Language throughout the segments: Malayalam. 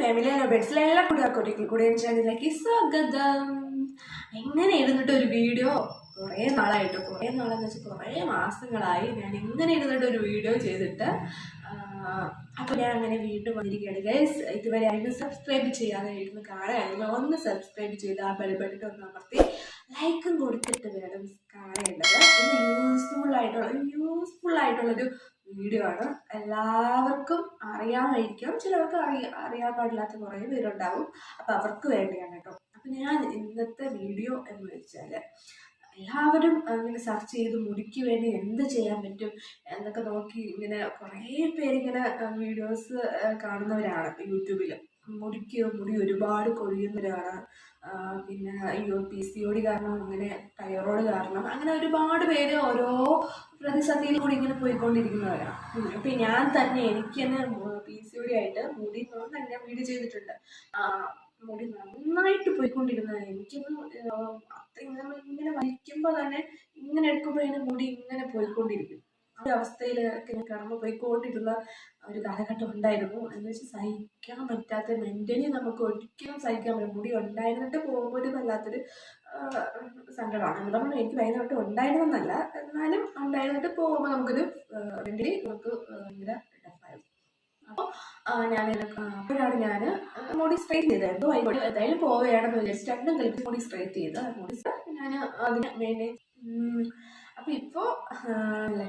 ഫാമിലിയിലെ ബെഡ്സിലെ എല്ലാ കുട്ടികൾക്കും കൂടെ ചാനലിലേക്ക് സ്വാഗതം. എങ്ങനെ ഇരുന്നിട്ട് ഒരു വീഡിയോ കുറേ നാളായിട്ട് കുറേ നാളെന്ന് വെച്ചാൽ കുറേ മാസങ്ങളായി ഞാൻ ഇങ്ങനെ ഇരുന്നിട്ട് ഒരു വീഡിയോ ചെയ്തിട്ട് അപ്പോൾ ഞാൻ അങ്ങനെ വീണ്ടും വന്നിരിക്കുകയാണ്. ഗൈസ് ഇതുവരെ ആയിരുന്നു സബ്സ്ക്രൈബ് ചെയ്യാതെ ഇരുന്ന് കാണുകയാണെങ്കിൽ ഒന്ന് സബ്സ്ക്രൈബ് ചെയ്ത് ആ ബെൽ ബട്ടൺ ഒന്ന് അമർത്തി ലൈക്കും കൊടുത്തിട്ട് വേണം കാണേണ്ടത്. ഇന്ന് യൂസ്ഫുൾ ആയിട്ടുള്ള യൂസ്ഫുൾ ആയിട്ടുള്ളൊരു വീഡിയോ ആണ്. എല്ലാവർക്കും അറിയാമായിരിക്കും. ചിലർക്ക് അറിയ അറിയാൻ പാടില്ലാത്ത കുറേ പേരുണ്ടാവും. അപ്പോൾ അവർക്ക് വേണ്ടിയാണ് കേട്ടോ അപ്പം ഞാൻ ഇന്നത്തെ വീഡിയോ എന്ന് വെച്ചാൽ എല്ലാവരും ഇങ്ങനെ സെർച്ച് ചെയ്ത് മുടിക്ക് വേണ്ടി എന്ത് ചെയ്യാൻ പറ്റും എന്നൊക്കെ നോക്കി ഇങ്ങനെ കുറേ പേരിങ്ങനെ വീഡിയോസ് കാണുന്നവരാണ് യൂട്യൂബിൽ മുടിക്ക് മുടി ഒരുപാട് കൊഴിയുന്ന ഒരാളാണ് പിന്നെ അയ്യോ പി സി ഡി കാരണം അങ്ങനെ തൈറോയ്ഡ് കാരണം അങ്ങനെ ഒരുപാട് പേര് ഓരോ പ്രതിസന്ധിയിൽ കൂടി ഇങ്ങനെ പോയിക്കൊണ്ടിരിക്കുന്നവരാണ്. ഇപ്പം ഞാൻ തന്നെ എനിക്ക് തന്നെ പി സി ഡി ആയിട്ട് മുടി തന്നെ വീട് ചെയ്തിട്ടുണ്ട്. മുടി നന്നായിട്ട് പോയിക്കൊണ്ടിരുന്നത് എനിക്കൊന്നും അത്ര ഇങ്ങനെ ഇങ്ങനെ വലിക്കുമ്പോൾ തന്നെ ഇങ്ങനെ എടുക്കുമ്പോഴാണ് മുടി ഇങ്ങനെ പോയിക്കൊണ്ടിരിക്കും. ആ ഒരു അവസ്ഥയിൽ ഇങ്ങനെ കടന്നു പോയിക്കൊണ്ടിരുന്ന ഒരു കാലഘട്ടം ഉണ്ടായിരുന്നു. എന്ന് വെച്ച് സഹിക്കാൻ പറ്റാത്ത മെന്റലി നമുക്ക് ഒരിക്കലും സഹിക്കാൻ പറ്റും മുടി ഉണ്ടായിരുന്നിട്ട് വല്ലാത്തൊരു ആ, സങ്കടമാണ്. നമ്മൾ എനിക്ക് ഭയങ്കരമായിട്ട് ഉണ്ടായിരുന്നെന്നല്ല എന്നാലും ഉണ്ടായിരുന്നിട്ട് പോകുമ്പോൾ നമുക്കൊരു മെന്റലി നമുക്ക് ഭയങ്കര ഞാൻ അപ്പോഴാണ് ഞാൻ മുടി സ്ട്രൈറ്റ് ചെയ്തത്. എന്തോ ആയിക്കോട്ടെ. എന്തായാലും പോവുകയാണെന്ന് വിചാരിച്ച് രണ്ടും കളിച്ച് മുടി സ്ട്രൈറ്റ് ചെയ്ത്. മുടി ഞാൻ അതിന് വേണ്ടി അപ്പോൾ ഇപ്പോൾ അല്ലേ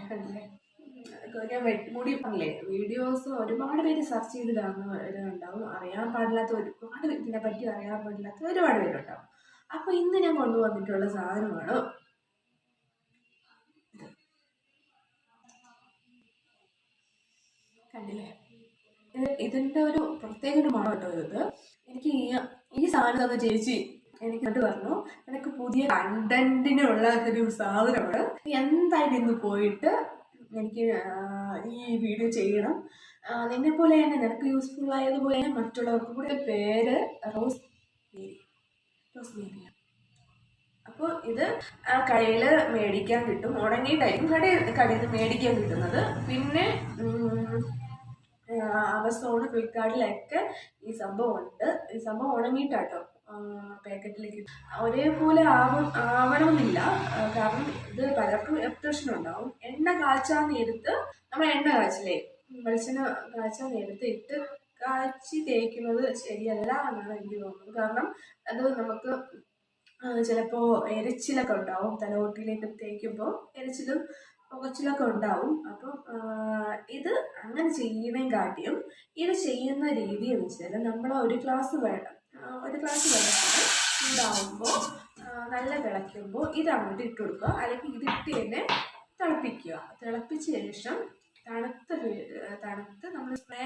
ഞാൻ മുടി പറഞ്ഞില്ലേ വീഡിയോസ് ഒരുപാട് പേര് സെർച്ച് ചെയ്ത് കാണുന്നവരുണ്ടാവും അറിയാൻ പാടില്ലാത്ത ഒരുപാട് ഇതിനെ പറ്റി അറിയാൻ പാടില്ലാത്ത ഒരുപാട് പേരുണ്ടാവും. അപ്പോൾ ഇന്ന് ഞാൻ കൊണ്ടുവന്നിട്ടുള്ള സാധനമാണ്. കണ്ടില്ലേ? ഇതിന്റെ ഒരു പ്രത്യേക ഒരു മണം കേട്ടോ ഇത്. എനിക്ക് ഈ സാധനം തന്ന ചേച്ചി എനിക്ക് അത് പറഞ്ഞു എനിക്ക് പുതിയ കണ്ടന്റിനുള്ള ഒരു സാധനമാണ് എന്തായാലും ഇന്ന് പോയിട്ട് എനിക്ക് ഈ വീഡിയോ ചെയ്യണം. നിന്നെ പോലെ തന്നെ നിനക്ക് യൂസ്ഫുൾ ആയതുപോലെ മറ്റുള്ളവർക്കും കൂടെ പേര് റോസ് റോസ് അപ്പോൾ ഇത് ആ കടയിൽ മേടിക്കാൻ കിട്ടും. ഉണങ്ങിയിട്ടായിരിക്കും കടയിൽ കടയിൽ നിന്ന് മേടിക്കാൻ കിട്ടുന്നത്. പിന്നെ ആമസോൺ ഫ്ലിപ്കാർട്ടിലൊക്കെ ഈ സംഭവം ഉണ്ട്. ഈ സംഭവം ഉണങ്ങിയിട്ടാട്ടോ. പാക്കറ്റിലേക്ക്. ഒരേപോലെ ആവും ആവണമെന്നില്ല. കാരണം ഇത് പലർക്കും പ്രശ്നമുണ്ടാവും. എണ്ണ കാച്ചാൻ നേരത്ത് നമ്മൾ എണ്ണ കാച്ചില്ലേ? വെളിച്ചെണ്ണ കാച്ചാൻ നേരത്ത് ഇട്ട് കാച്ചി തേക്കുന്നത് ശരിയല്ല എന്നാണ് എനിക്ക് തോന്നുന്നത്. കാരണം അത് നമുക്ക് ചിലപ്പോൾ എരച്ചിലൊക്കെ ഉണ്ടാവും. തലയോട്ടിയിലേക്ക് തേക്കുമ്പോൾ എരച്ചിലും പുകച്ചിലൊക്കെ ഉണ്ടാവും. അപ്പം ഇത് അങ്ങനെ ചെയ്യുന്നതും കാട്ടിയും ഇത് ചെയ്യുന്ന രീതി എന്ന് വെച്ചാൽ നമ്മൾ ഒരു ക്ലാസ് ആ, ഒരു ഗ്ലാസ് വെള്ളത്തിൽ ചൂടാവുമ്പോൾ നല്ല തിളയ്ക്കുമ്പോൾ ഇത് അങ്ങോട്ട് ഇട്ട് കൊടുക്കുക. അല്ലെങ്കിൽ ഇതിട്ട് തന്നെ തിളപ്പിക്കുക. തിളപ്പിച്ച ശേഷം തണുത്ത തണുത്ത് നമ്മൾ സ്പ്രേ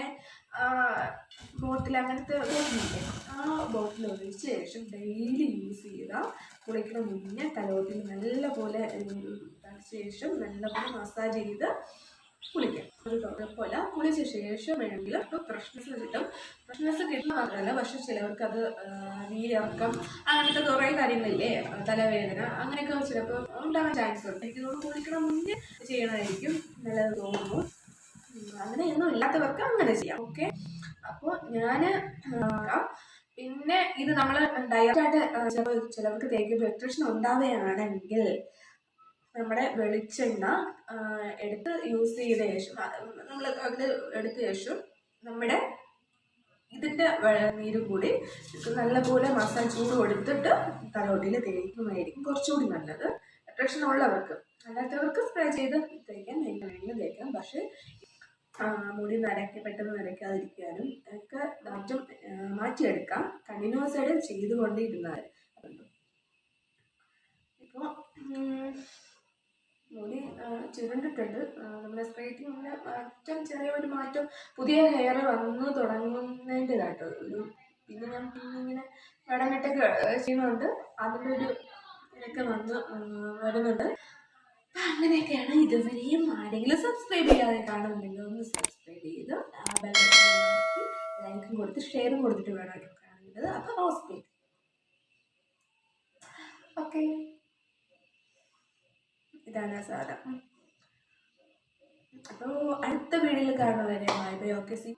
ബോട്ടിൽ അങ്ങനത്തെ ബോട്ടിലില്ലേ ആ ബോട്ടിൽ ഒഴിച്ച ശേഷം ഡെയിലി യൂസ് ചെയ്താൽ കുളിക്കുന്ന മുന്നേ തലോട്ടിൽ നല്ലപോലെ തളിച്ച ശേഷം നല്ലപോലെ മസാജ് ചെയ്ത് കുളിക്കാം ഒരു കുഴപ്പമില്ല കുളിച്ച ശേഷം വേണമെങ്കിൽ നമുക്ക് ഫ്രഷ്നെസ് കിട്ടും. ഫ്രഷ്നെസ് കിട്ടുന്ന മാത്രമല്ല പക്ഷെ ചിലവർക്ക് അത് നീരിറക്കം അങ്ങനത്തെ കുറേ കാര്യങ്ങളില്ലേ തലവേദന അങ്ങനെയൊക്കെ ചിലപ്പോൾ ഉണ്ടാകാൻ ചാൻസ് ഉണ്ട്. എനിക്ക് തോന്നുന്നു കുളിക്കണം മുന്നേ ചെയ്യണമായിരിക്കും നല്ലത് തോന്നുന്നു. അങ്ങനെ അങ്ങനെയൊന്നും ഇല്ലാത്തവർക്ക് അങ്ങനെ ചെയ്യാം. ഓക്കെ അപ്പോൾ ഞാൻ പിന്നെ ഇത് നമ്മൾ ഡയറക്റ്റായിട്ട് ചിലപ്പോൾ ചിലവർക്ക് തേക്ക് പ്രശ്നം ഉണ്ടാവുകയാണെങ്കിൽ നമ്മുടെ വെളിച്ചെണ്ണ എടുത്ത് യൂസ് ചെയ്ത ശേഷം നമ്മൾ അതിൽ എടുത്ത ശേഷം നമ്മുടെ ഇതിന്റെ നീര് കൂടി നല്ലപോലെ മസാജ് ചൂട് കൊടുത്തിട്ട് തലോട്ടിയിൽ തേക്കുന്നതായിരിക്കും കുറച്ചുകൂടി നല്ലത്. പ്രശ്നമുള്ളവർക്ക് അല്ലാത്തവർക്ക് സ്പ്രേ ചെയ്ത് തേക്കാം എങ്ങനെ വേണമെങ്കിലും തേക്കാം പക്ഷേ മുടി നരയ്ക്ക് പെട്ടെന്ന് നരയ്ക്കാതിരിക്കാനും ഒക്കെ മാറ്റം മാറ്റിയെടുക്കാം. കണ്ടിന്യൂസ് ആയിട്ട് ചെയ്തുകൊണ്ടിരുന്നാൽ ഇപ്പോൾ മുടി ചുരുണ്ടിട്ടുണ്ട്. നമ്മുടെ നമ്മുടെ സ്ട്രൈറ്റിങ്ങിന്റെ മാറ്റം ചെറിയൊരു മാറ്റം പുതിയ ഹെയർ വന്നു തുടങ്ങുന്നതിന്റെതാട്ടോ. ഒരു പിന്നെ ഞാൻ പിന്നെ ഇങ്ങനെ വടമെട്ടൊക്കെ ചെയ്യുന്നുണ്ട്. അതിന്റെ ഒരു ഇതൊക്കെ വന്ന് വരുന്നുണ്ട്. അപ്പം അങ്ങനെയൊക്കെയാണ് ഇതുവരെയും ആരെങ്കിലും സബ്സ്ക്രൈബ് ചെയ്യാതെ കാണുന്നുണ്ടെങ്കിൽ ഒന്ന് സബ്സ്ക്രൈബ് ചെയ്ത് ലൈക്കും കൊടുത്ത് ഷെയറും കൊടുത്തിട്ട് വേണം കാണുന്നത്. അപ്പോൾ റോസ് ഓക്കെ ഇതാണ് സാധനം. അപ്പോൾ അടുത്ത വീഡിയോയിൽ കാണുന്നവരെ ബൈ ബൈ ഓക്കെ സി